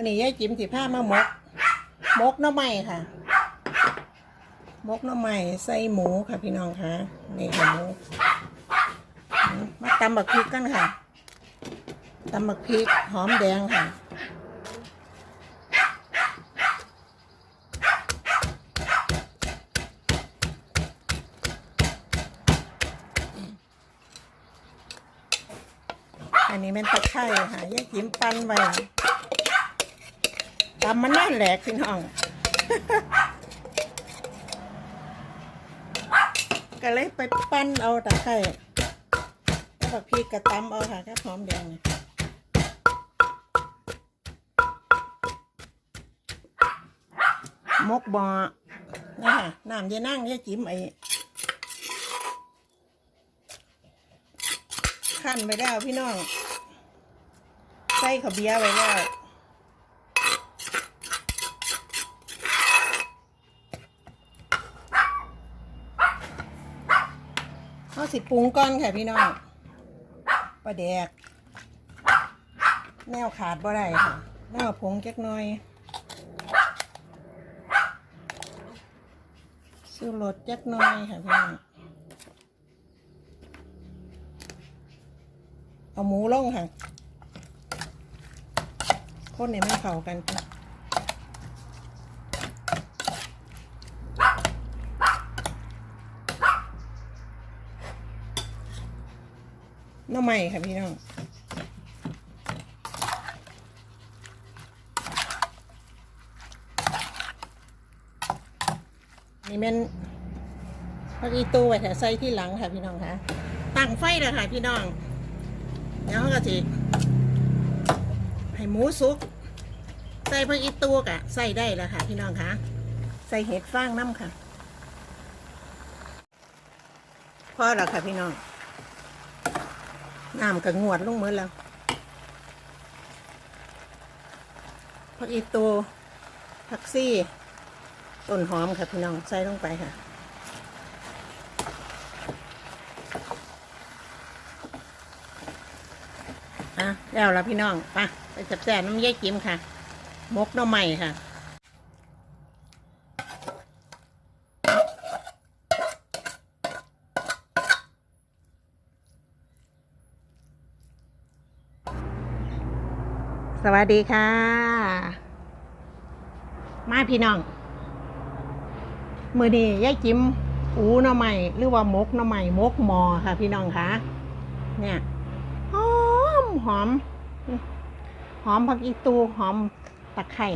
วันนี้ยายจิ๋มสิผ้ามามก มกน้ำใหม่ค่ะ มกน้ำใหม่ใส่หมูค่ะพี่น้องค่ะนี่ค่ะหมูมาตำบักพริกกันค่ะตำบักพริกหอมแดงค่ะอันนี้เป็นตะไคร้ค่ะยายจิ๋มปั้นไว้ ตำมันแน่นแหลกพี่น้อง ก็เลยไปปั้นเอาตะไคร้แล้วบักพริกกระตำเอาค่ะก็หอมแดงนี่มกบอนี่ค่ะน้ำยานั่งยาจิ๋มไอ้ขั้นไปแล้วพี่น้อง ใส่ขาวเบียไว้แล้ว เอา สิปรุงก่อนค่ะพี่น้องปลาแดก แนวขาดบ่ได้ค่ะแนวผงจักหน่อยสูรสจักหน่อยค่ะพี่น้องเอาหมูลงค่ะคนเนี่ยมันเข้ากันค่ะ น้ำใหม่ค่ะพี่น้องนี่เป็นพักอีตูไว้แต่ใส่ที่หลังค่ะพี่น้องคะตั้งไฟเลยค่ะพี่น้องเดี๋ยวก็จะให้หมูสุก ใส่พักอีตูกะใส่ได้แล้วค่ะ พี่น้องคะใส่เห็ดฟางน้ำค่ะพอแล้วค่ะพี่น้อง น้ำกับงวดลงมือแล้วพักอีตูผักซี่ต้นหอมค่ะพี่น้องใส่ลงไปค่ะอะแล้วละพี่น้องไปไปจับแสบน้ำเย้จิ้มค่ะ มกน้ำใหม่ค่ะ สวัสดีค่ะ มาพี่น้อง มือนี้ยายจิ้มอูหน่อใหม่หรือว่ามกหน่อใหม่มกหมอค่ะ พี่น้องคะเนี่ยหอมหอม หอมผักอีตูหอมตะไคร่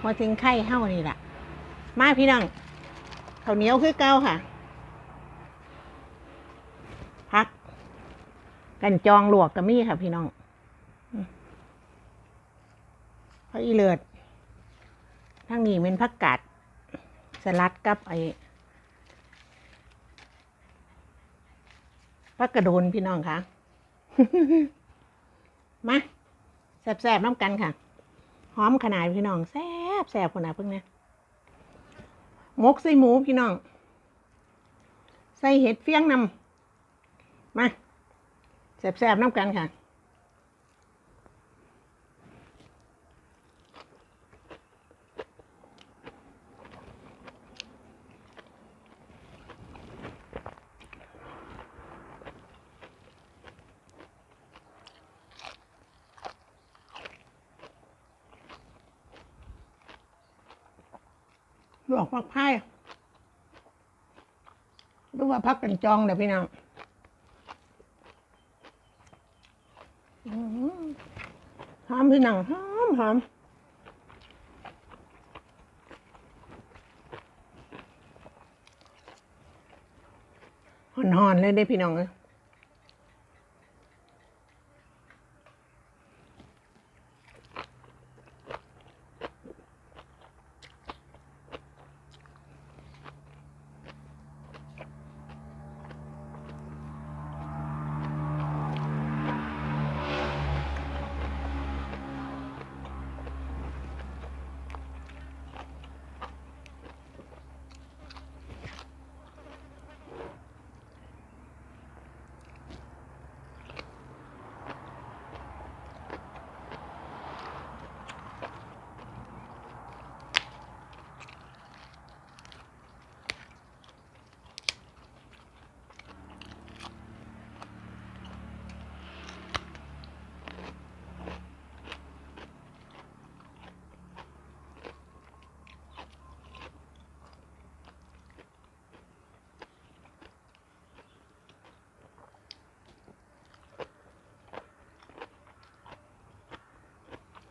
พอถึงไข่เฮ้านี่แหละมาพี่น้องข้าวเหนียวคือเก้าค่ะพัก กันจองลวกกระมี่ค่ะพี่น้อง พักอีเลือดทั้งนี้เป็นผักกาดสลัดกับไอ้ผักกระโดนพี่น้องคะมาแซ่บๆน้ำกันค่ะ หอมขนาดพี่น้องแซบแซบขนาดเพิ่งเนี่ยหมกใส่หมูพี่น้อง ใส่เห็ดเฟี้ยงนำมาแซ่บๆน้ำกันค่ะ ลวกผักไผ่หรือว่าพักกันจองเดี๋ยวพี่น้องหอมพี่น้องหอมหอมหอนๆเลยเด้พี่น้องเอ้ย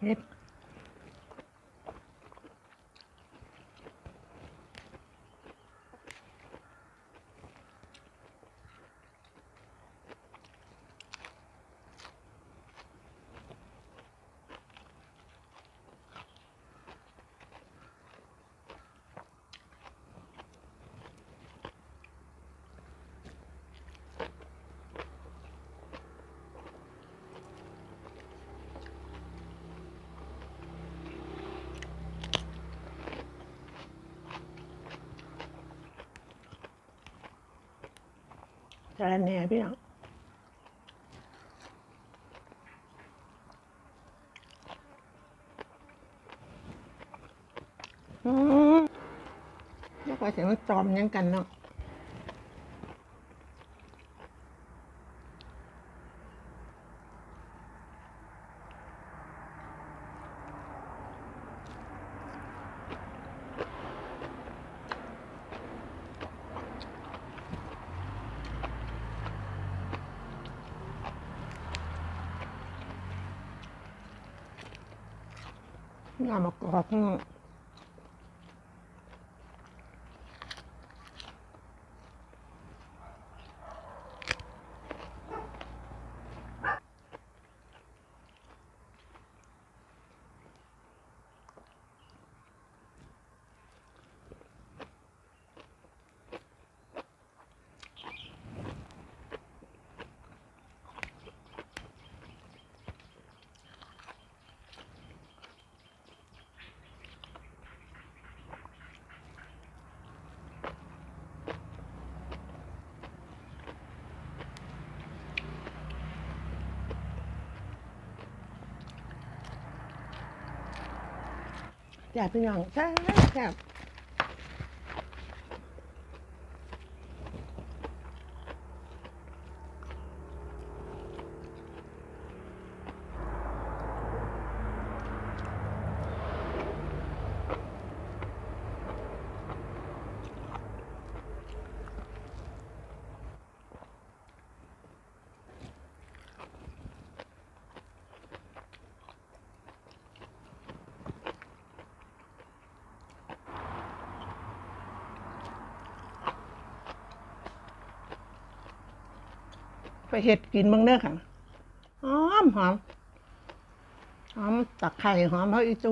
เฮ็ดจานแหน่พี่น้องอืมแล้วก็เสียงมันจอมยังกันเนาะ น้ำมะก อกข้างนอกจ้าพี่น้องแซ่บ ไปเห็ดกินบ้างเด้อค่ะหอมหอมหอมตะไคร่หอมเพราะอีจู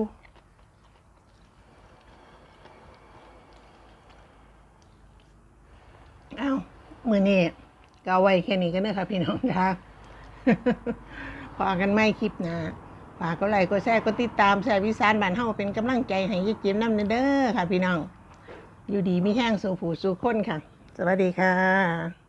เอ้ามือนี้ก็เอาไว้แค่นี้กันเด้อค่ะพี่น้องค่ะพอกันไม่คลิปนะฝากก็ไลค์ก็แชร์ก็ติดตามแชร์วิสานบ้านเฮาเป็นกำลังใจให้ยิ่จิ้มน้ำเด้อค่ะ พี่น้อง อยู่ดีมีแห้งสู่ผู้สู่คนค่ะ สวัสดีค่ะ